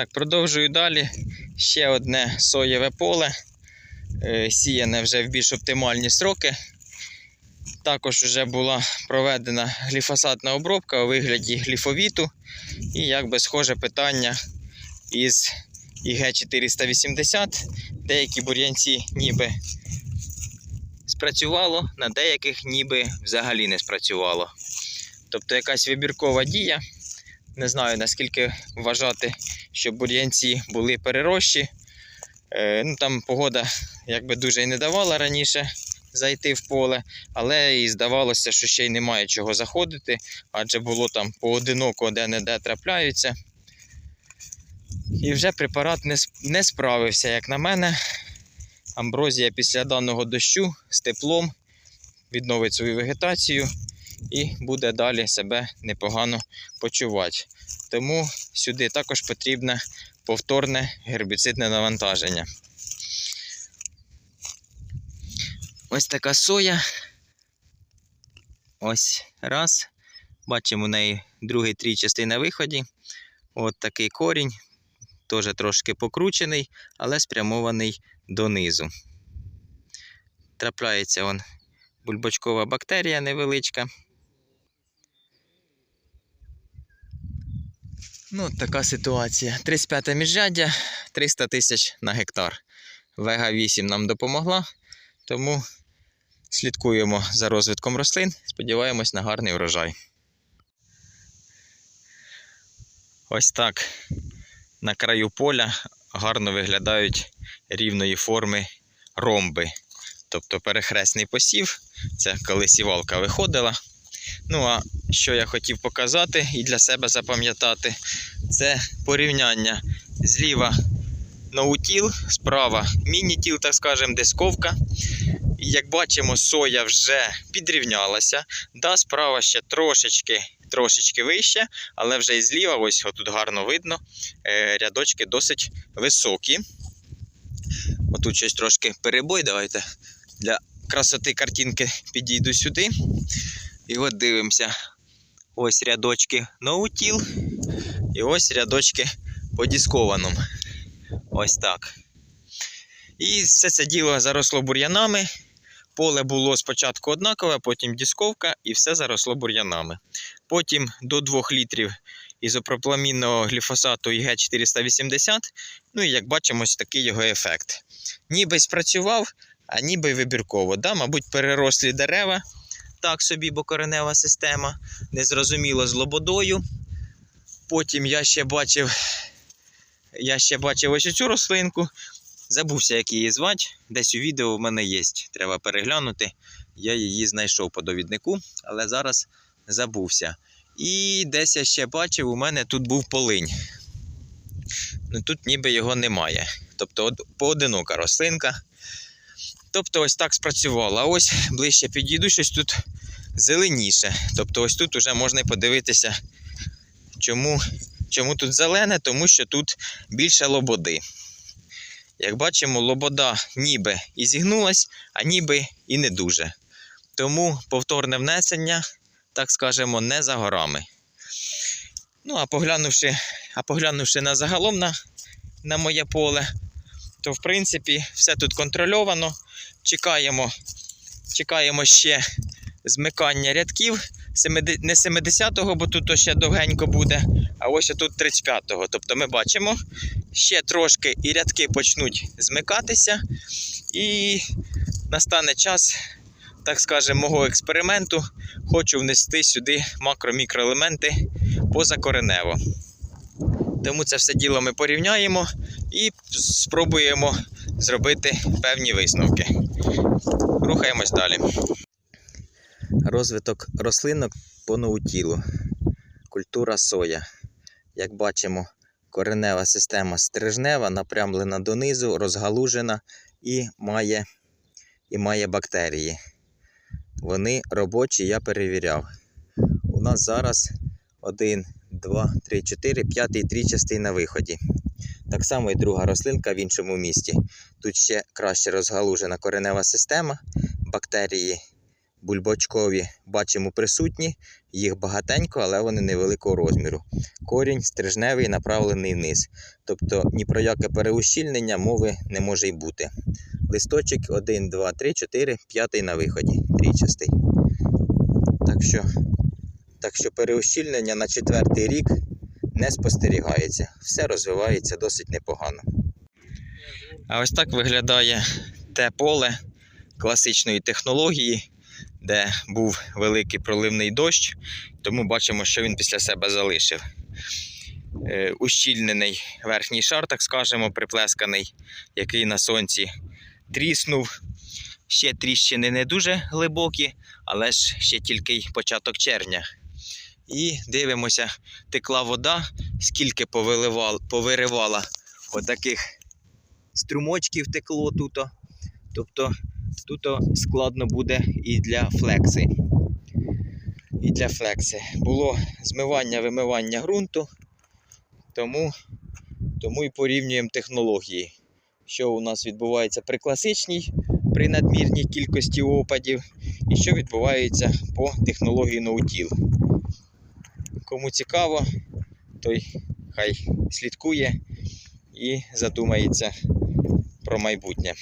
Так, продовжую далі. Ще одне соєве поле. Е, Сіяне вже в більш оптимальні сроки. Також вже була проведена гліфосатна обробка у вигляді гліфовіту. І якби схоже питання із ІГ-480. Деякі бур'янці ніби спрацювало, на деяких ніби взагалі не спрацювало. Тобто якась вибіркова дія. Не знаю наскільки вважати, що бур'янці були перерощі. Е, ну, там погода якби дуже і не давала раніше зайти в поле, але і здавалося, що ще й немає чого заходити, адже було там поодиноко де-не-де трапляються. І вже препарат не, не справився, як на мене. Амброзія після даного дощу з теплом відновить свою вегетацію і буде далі себе непогано почувати. Тому сюди також потрібне повторне гербіцидне навантаження. Ось така соя. Ось раз. Бачимо у неї другий трій трійчастий на виході. От такий корінь. Теж трошки покручений, але спрямований донизу. Трапляється он бульбочкова бактерія невеличка. Ну, така ситуація. 35 міжряддя, 300 тисяч на гектар. Вега 8 нам допомогла, тому слідкуємо за розвитком рослин, сподіваємось на гарний врожай. Ось так на краю поля гарно виглядають рівної форми ромби. Тобто перехресний посів. Це коли сівалка виходила. Ну а що я хотів показати і для себе запам'ятати, це порівняння зліва ноутіл, справа мінітіл, так скажемо, дисковка. Як бачимо, соя вже підрівнялася. Да, справа ще трошечки, трошечки вище, але вже і зліва, ось отут гарно видно, е, рядочки досить високі. Отут щось трошки перебой. Давайте для красоти картинки підійду сюди. І от дивимося. Ось рядочки ноутіл. І ось рядочки по дискованому. Ось так. І все це діло заросло бур'янами. Поле було спочатку однакове, потім дисковка, і все заросло бур'янами. Потім до 2 літрів ізопропламінного гліфосату ІГ-480. Ну і як бачимо, ось такий його ефект. Ніби спрацював, а ніби вибірково. Да? Мабуть, перерослі дерева. Так собі, бо коренева система. Незрозуміло з лободою. Потім я ще бачив. Я ще бачив ось цю рослинку. Забувся, як її звати. Десь у відео в мене є. Треба переглянути. Я її знайшов по довіднику, але зараз забувся. І десь я ще бачив, у мене тут був полинь. Ну тут ніби його немає. Тобто поодинока рослинка. Тобто ось так спрацювало. А ось ближче підійду, щось тут зеленіше. Тобто ось тут вже можна подивитися, чому, чому тут зелене, тому що тут більше лободи. Як бачимо, лобода ніби і зігнулась, а ніби і не дуже. Тому повторне внесення, так скажемо, не за горами. Ну, а поглянувши, а поглянувши на загалом на, на моє поле, то в принципі все тут контрольовано. Чекаємо, чекаємо ще змикання рядків. Не 70-го, бо тут ще довгенько буде, а ось тут 35-го. Тобто ми бачимо, ще трошки і рядки почнуть змикатися, і настане час, так скажемо, мого експерименту. Хочу внести сюди макро-мікроелементи позакоренево. Тому це все діло ми порівняємо і спробуємо зробити певні висновки. Рухаємось далі. Розвиток рослинок по ноутілу. Культура соя. Як бачимо, коренева система стрижнева, напрямлена донизу, розгалужена і має, і має бактерії. Вони робочі, я перевіряв. У нас зараз 1, 2, 3, 4, п'ятий трічастий на виході. Так само і друга рослинка в іншому місті. Тут ще краще розгалужена коренева система, бактерії бульбочкові бачимо присутні, їх багатенько, але вони невеликого розміру. Корінь стрижневий направлений вниз. Тобто ні про яке переущільнення мови не може й бути. Листочок 1, 2, 3, 4, 5 на виході, трійчастий. Так що, так що переущільнення на четвертий рік не спостерігається. Все розвивається досить непогано. А ось так виглядає те поле класичної технології, де був великий проливний дощ, тому бачимо, що він після себе залишив. Е, Ущільнений верхній шар, так скажемо, приплесканий, який на сонці тріснув. Ще тріщини не дуже глибокі, але ж ще тільки й початок червня. І дивимося, текла вода, скільки повиривала отаких струмочків текло тут. Тобто тут складно буде і для флекси. І для флекси. Було змивання, вимивання ґрунту, тому, тому і порівнюємо технології. Що у нас відбувається при класичній, при надмірній кількості опадів, і що відбувається по технології ноутіл. Кому цікаво, той хай слідкує і задумається про майбутнє.